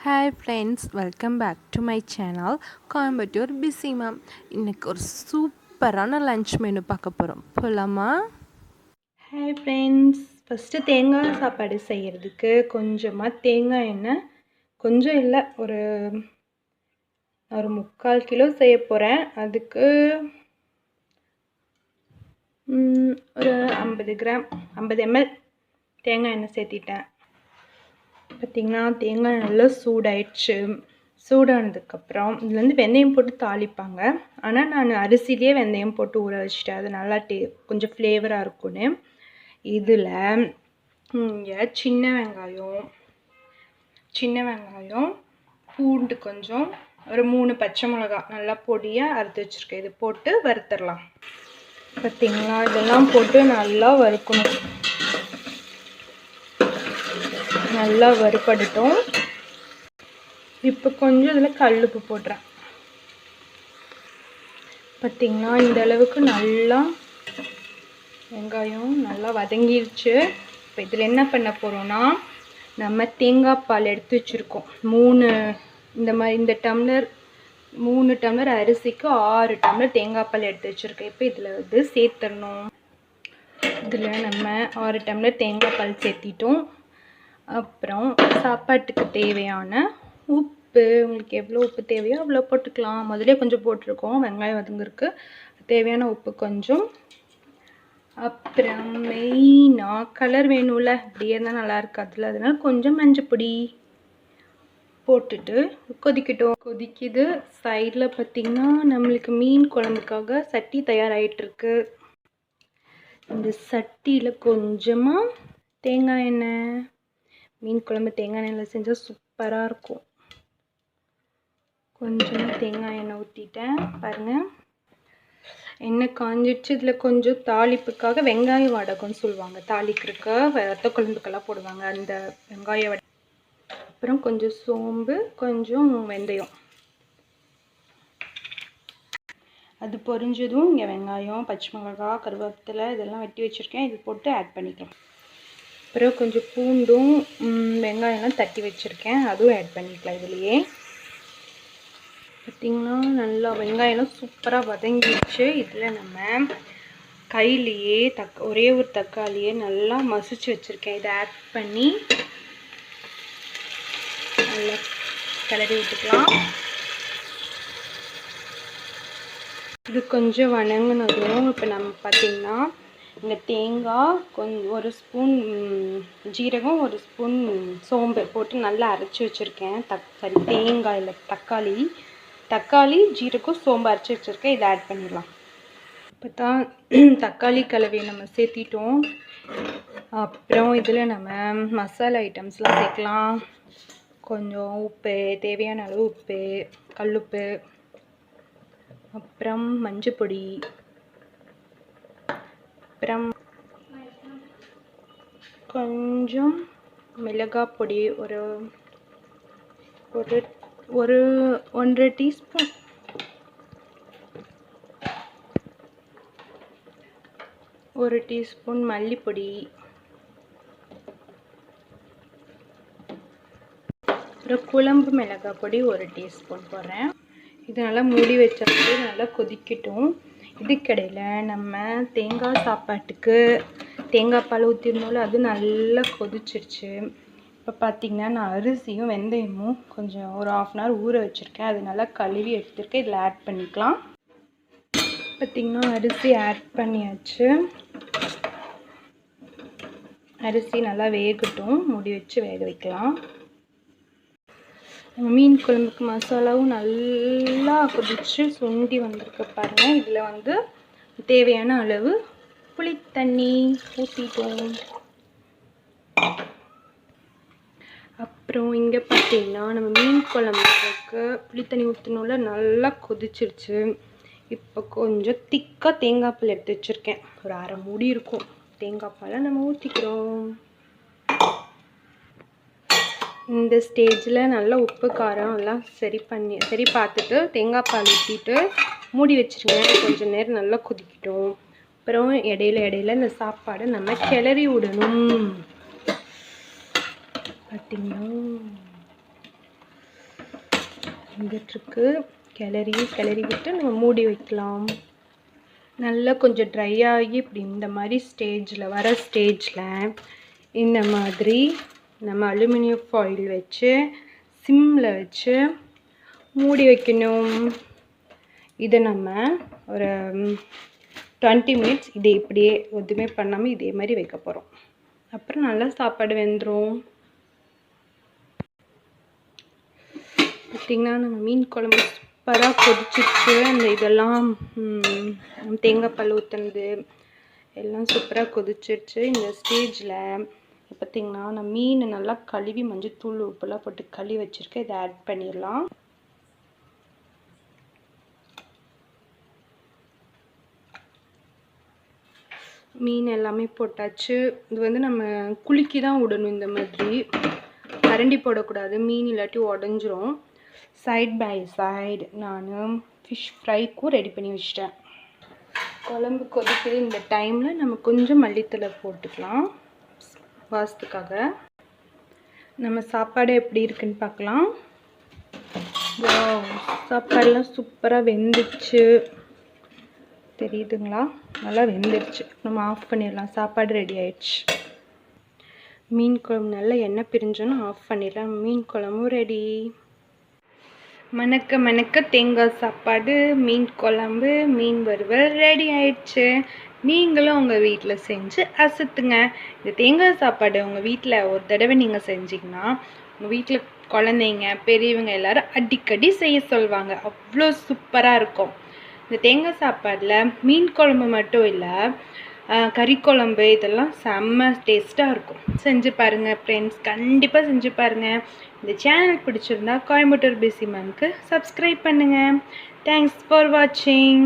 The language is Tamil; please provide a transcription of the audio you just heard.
Hi friends welcome back to my channel Coimbatore busy mam இன்றைக்கி ஒரு சூப்பரான லன்ச் மெனு பார்க்க போகிறோம் போகலாமா ஹாய் ஃப்ரெண்ட்ஸ் ஃபஸ்ட்டு தேங்காய் சாப்பாடு செய்கிறதுக்கு கொஞ்சமாக தேங்காய் எண்ணெய் கொஞ்சம் இல்லை ஒரு ஒரு முக்கால் கிலோ செய்ய போகிறேன் அதுக்கு ஒரு ஐம்பது கிராம் ஐம்பது எம்எல் தேங்காய் எண்ணெய் சேர்த்திட்டேன். பார்த்திங்கன்னா தேங்காய் நல்லா சூடாயிடுச்சு. சூடானதுக்கப்புறம் இதில் வந்து வெந்தயம் போட்டு தாளிப்பாங்க. ஆனால் நான் அரிசிலேயே வெந்தயம் போட்டு ஊற வச்சுட்டேன். அது நல்லா டே கொஞ்சம் ஃப்ளேவராக இருக்கும்னு. இதில் இங்கே சின்ன வெங்காயம் சின்ன வெங்காயம் பூண்டு கொஞ்சம் ஒரு மூணு பச்சை மிளகா நல்லா பொடியாக அறுத்து வச்சுருக்கேன். இது போட்டு வறுத்துடலாம். பார்த்திங்களா? இதெல்லாம் போட்டு நல்லா வறுக்கணும். நல்லா வறுபடட்டும். இப்போ கொஞ்சம் இதில் கல்லுப்பு போடுறேன் பார்த்தீங்களா? இந்த அளவுக்கு நல்லா வெங்காயம் நல்லா வதங்கிருச்சு. இப்போ இதில் என்ன பண்ண போகிறோன்னா நம்ம தேங்காய் பால் எடுத்து வச்சுருக்கோம். மூணு இந்த மாதிரி இந்த டம்ளர் மூணு டம்ளர் அரிசிக்கு ஆறு டம்ளர் தேங்காய் பால் எடுத்து வச்சுருக்கேன். இப்போ இதில் வந்து சேர்த்துடணும். இதில் நம்ம ஆறு டம்ளர் தேங்காய் பால் சேர்த்திட்டோம். அப்புறம் சாப்பாட்டுக்கு தேவையான உப்பு உங்களுக்கு எவ்வளோ உப்பு தேவையோ அவ்வளோ போட்டுக்கலாம். முதலே கொஞ்சம் போட்டிருக்கோம். வெங்காயம் வதங்கிருக்கு தேவையான உப்பு கொஞ்சம். அப்புறம் மெயினாக கலர் வேணும்ல. இப்படியே இருந்தால் நல்லா இருக்காதுல்ல. அதனால கொஞ்சம் மஞ்சப்பொடி போட்டுட்டு கொதிக்கட்டும். கொதிக்குது. சைடில் பார்த்திங்கன்னா நம்மளுக்கு மீன் குழம்புக்காக சட்டி தயாராகிட்டுருக்கு இந்த சட்டியில் கொஞ்சமாக தேங்காய் எண்ணெய் மீன் குழம்பு தேங்காய் எண்ணெயில் செஞ்சால் சூப்பராக இருக்கும். கொஞ்சமாக தேங்காய் எண்ணெய் ஊற்றிட்டேன் பாருங்கள் எண்ணெய் காஞ்சிடுச்சு. இதில் கொஞ்சம் தாளிப்புக்காக வெங்காய வடகம்னு சொல்லுவாங்க. தாளிக்கிறதுக்கு ரத்த குழம்புக்கெல்லாம் போடுவாங்க. அந்த வெங்காய வடை அப்புறம் கொஞ்சம் சோம்பு கொஞ்சம் வெந்தயம். அது பொரிஞ்சதும் இங்கே வெங்காயம் பச்சை மிளகா கருவேப்பிலை இதெல்லாம் வெட்டி வச்சுருக்கேன். இது போட்டு ஆட் பண்ணிக்கலாம். அப்புறம் கொஞ்சம் பூண்டும் வெங்காயம்லாம் தட்டி வச்சுருக்கேன். அதுவும் ஆட் பண்ணிக்கலாம் இதுலேயே. பார்த்திங்கன்னா நல்லா வெங்காயம்லாம் சூப்பராக வதங்கிடுச்சு. இதில் நம்ம கையிலேயே தக் ஒரே ஒரு தக்காளியே நல்லா மசிச்சு வச்சுருக்கேன். இதை ஆட் பண்ணி நல்லா கிளறி விட்டுக்கலாம். இது கொஞ்சம் வணங்கினதும் இப்போ நம்ம பார்த்திங்கன்னா இந்த தேங்காய் கொஞ்சம் ஒரு ஸ்பூன் ஜீரகம் ஒரு ஸ்பூன் சோம்பு போட்டு நல்லா அரைச்சி வச்சுருக்கேன். தக் சாரி தேங்காய் இல்லை தக்காளி. தக்காளி ஜீரகம் சோம்பு அரைச்சி வச்சுருக்கேன். இதை ஆட் பண்ணிடலாம். இப்போ தான் தக்காளி கலவையை நம்ம சேர்த்திட்டோம். அப்புறம் இதில் நம்ம மசாலா ஐட்டம்ஸ்லாம் சேர்க்கலாம். கொஞ்சம் உப்பு தேவையான அளவு உப்பு கல்லுப்பு. அப்புறம் மஞ்சள் பொடி அப்புறம் கொஞ்சம் மிளகாய் பொடி ஒரு ஒரு ஒரு ஒன்றரை டீஸ்பூன். ஒரு டீஸ்பூன் மல்லிப்பொடி. அப்புறம் குழம்பு மிளகாய் பொடி ஒரு டீஸ்பூன் போடுறேன். இது நல்லா மூடி வச்சு நல்லா கொதிக்கட்டும். இதுக்கடையில் நம்ம தேங்காய் சாப்பாட்டுக்கு தேங்காய் பால் ஊற்றிருந்தோம்ல அது நல்லா கொதிச்சிருச்சு. இப்போ பார்த்திங்கன்னா நான் அரிசியும் வெந்தயமும் கொஞ்சம் ஒரு ஆஃப் அன் ஹவர் ஊற வச்சுருக்கேன். அது நல்லா கழுவி எடுத்துருக்கேன். இதில் ஆட் பண்ணிக்கலாம். பார்த்திங்கன்னா அரிசி ஆட் பண்ணியாச்சு. அரிசி நல்லா வேகட்டும். முடி வச்சு வேக வைக்கலாம். மீன் குழம்புக்கு மசாலாவும் நல்லா கொதிச்சு சுண்டி வந்திருக்கு பாருங்கள் இதில் வந்து தேவையான அளவு புளித்தண்ணி ஊற்றிட்டோம் அப்புறம் இங்கே பார்த்தீங்கன்னா நம்ம மீன் குழம்புக்கு புளித்தண்ணி ஊற்றினோம்ல நல்லா கொதிச்சிருச்சு. இப்போ கொஞ்சம் திக்காக தேங்காய் பால் எடுத்து வச்சுருக்கேன். ஒரு அரை மூடி இருக்கும். தேங்காய் பாலை நம்ம ஊற்றிக்கிறோம் இந்த ஸ்டேஜில் நல்லா உப்பு காரம் எல்லாம் சரி பண்ணி சரி பார்த்துட்டு தேங்காய் பால் ஊற்றிட்டு மூடி வச்சிருங்க. கொஞ்சம் நேரம் நல்லா கொதிக்கட்டும். அப்புறம் இடையில இடையில இந்த சாப்பாடை நம்ம கிளறி விடணும். பார்த்திங்கன்னா வந்துட்டுருக்கு கிளறி கிளறி விட்டு நம்ம மூடி வைக்கலாம். நல்லா கொஞ்சம் ட்ரை ஆகி இப்படி இந்த மாதிரி ஸ்டேஜில் வர ஸ்டேஜில் இந்த மாதிரி நம்ம அலுமினியம் ஃபாயில் வச்சு சிம்மில் வச்சு மூடி வைக்கணும். இதை நம்ம ஒரு டுவெண்ட்டி மினிட்ஸ் இதை இப்படியே எதுவுமே பண்ணாமல் இதே மாதிரி வைக்க போகிறோம் அப்புறம் நல்லா சாப்பாடு வெந்துடும் பார்த்திங்கன்னா நம்ம மீன் குழம்பு சூப்பராக கொதிச்சிருச்சு. அந்த இதெல்லாம் தேங்காய் பல் ஊற்றுனது எல்லாம் சூப்பராக கொதிச்சிருச்சு. இந்த ஸ்டேஜில் பார்த்திங்கன்னா நான் மீனை நல்லா கழுவி மஞ்சத்தூள் உப்புலாம் போட்டு கழுவி வச்சுருக்கேன். இதை ஆட் பண்ணிடலாம். மீன் எல்லாமே போட்டாச்சு. இது வந்து நம்ம குலுக்கி தான் விடணும் இந்த மாதிரி. கரண்டி போடக்கூடாது. மீன் இல்லாட்டி உடஞ்சிரும். சைட் பை சைடு நான் ஃபிஷ் ஃப்ரைக்கும் ரெடி பண்ணி வச்சிட்டேன். குழம்பு கொதிக்குது. இந்த டைமில் நம்ம கொஞ்சம் மல்லித்தலை போட்டுக்கலாம். வாசத்துக்காக நம்ம சாப்பாடு எப்படி இருக்குன்னு பார்க்கலாம். சாப்பாடுலாம் சூப்பராக வெந்துச்சு. தெரியுதுங்களா? நல்லா வெந்துருச்சு. நம்ம ஆஃப் பண்ணிடலாம். சாப்பாடு ரெடி ஆயிடுச்சு. மீன் குழம்பு நல்லா எண்ணெய் பிரிஞ்சோன்னு ஆஃப் பண்ணிடலாம். மீன் குழம்பும் ரெடி. மணக்க மணக்க தேங்காய் சாப்பாடு மீன் குழம்பு மீன் வறுவல் ரெடி ஆயிடுச்சு. நீங்களும் உங்கள் வீட்டில் செஞ்சு அசத்துங்க. இந்த தேங்காய் சாப்பாடு உங்கள் வீட்டில் ஒரு தடவை நீங்கள் செஞ்சீங்கன்னா உங்கள் வீட்டில் குழந்தைங்க பெரியவங்க எல்லாரும் அடிக்கடி செய்ய சொல்லுவாங்க அவ்வளோ சூப்பராக இருக்கும். இந்த தேங்காய் சாப்பாடில் மீன் குழம்பு மட்டும் இல்லை கறி குழம்பு இதெல்லாம் செம்ம டேஸ்ட்டாக இருக்கும். செஞ்சு பாருங்கள் ஃப்ரெண்ட்ஸ் கண்டிப்பாக செஞ்சு பாருங்கள் இந்த சேனல் பிடிச்சிருந்தா கோயம்புத்தூர் பிசி மேம்க்கு சப்ஸ்கிரைப் பண்ணுங்கள் தேங்க்ஸ் ஃபார் வாட்சிங்